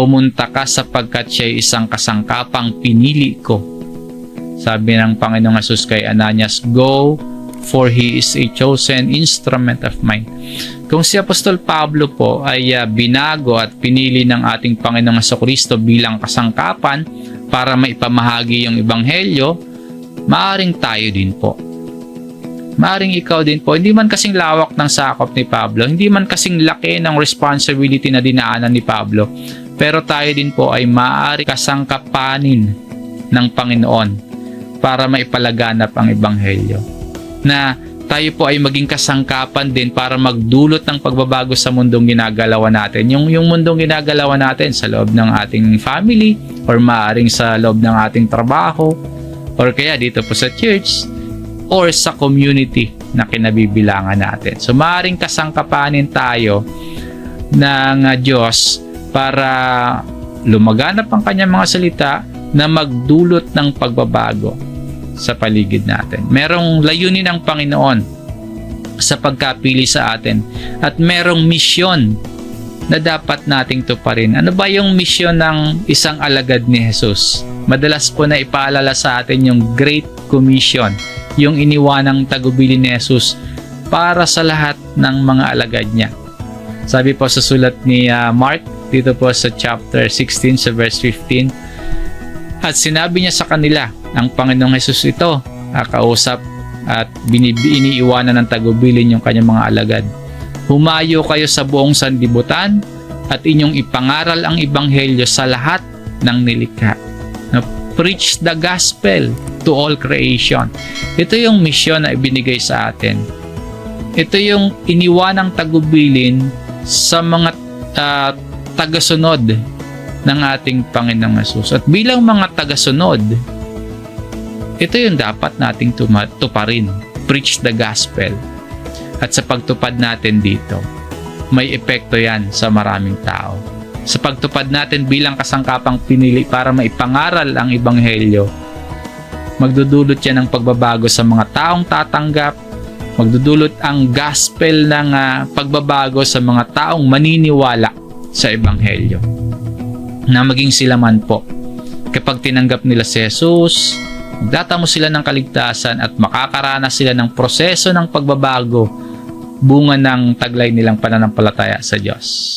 pumunta ka sapagkat siya isang kasangkapang pinili ko. Sabi ng Panginoong Asus kay Ananias, Go, for he is a chosen instrument of mine. Kung si Apostol Pablo po ay ah, binago at pinili ng ating Panginoong Kristo bilang kasangkapan para maipamahagi yung ebanghelyo, maaring tayo din po. Maaring ikaw din po, hindi man kasing lawak ng sakop ni Pablo, hindi man kasing laki ng responsibility na dinaanan ni Pablo, pero tayo din po ay maaari kasangkapanin ng Panginoon para maipalaganap ang ebanghelyo. Na tayo po ay maging kasangkapan din para magdulot ng pagbabago sa mundong ginagalawan natin. Yung, yung mundong ginagalawan natin sa loob ng ating family or maaring sa loob ng ating trabaho or kaya dito po sa church or sa community na kinabibilangan natin. So maaring kasangkapanin tayo ng uh, Diyos para lumaganap ang kanyang mga salita na magdulot ng pagbabago sa paligid natin. Merong layunin ng Panginoon sa pagkapili sa atin at merong misyon na dapat nating tuparin. Ano ba yung misyon ng isang alagad ni Jesus? Madalas po na ipaalala sa atin yung Great Commission, yung iniwanang tagubili ni Jesus para sa lahat ng mga alagad niya. Sabi po sa sulat ni uh, Mark, dito po sa chapter 16 sa verse 15, at sinabi niya sa kanila, ang Panginoong Jesus ito, uh, kausap at iniiwanan ng tagubilin yung kanyang mga alagad. Humayo kayo sa buong sandibutan at inyong ipangaral ang ibanghelyo sa lahat ng nilikha. Na preach the gospel to all creation. Ito yung misyon na ibinigay sa atin. Ito yung iniwanang tagubilin sa mga uh, tagasunod ng ating Panginoong Yesus. At bilang mga tagasunod, ito yung dapat nating tuparin. Preach the gospel. At sa pagtupad natin dito, may epekto yan sa maraming tao. Sa pagtupad natin bilang kasangkapang pinili para maipangaral ang ebanghelyo, magdudulot yan ng pagbabago sa mga taong tatanggap, magdudulot ang gospel ng uh, pagbabago sa mga taong maniniwala sa ebanghelyo. Na maging sila man po. Kapag tinanggap nila si Jesus, magdatamo sila ng kaligtasan at makakaranas sila ng proseso ng pagbabago bunga ng taglay nilang pananampalataya sa Diyos.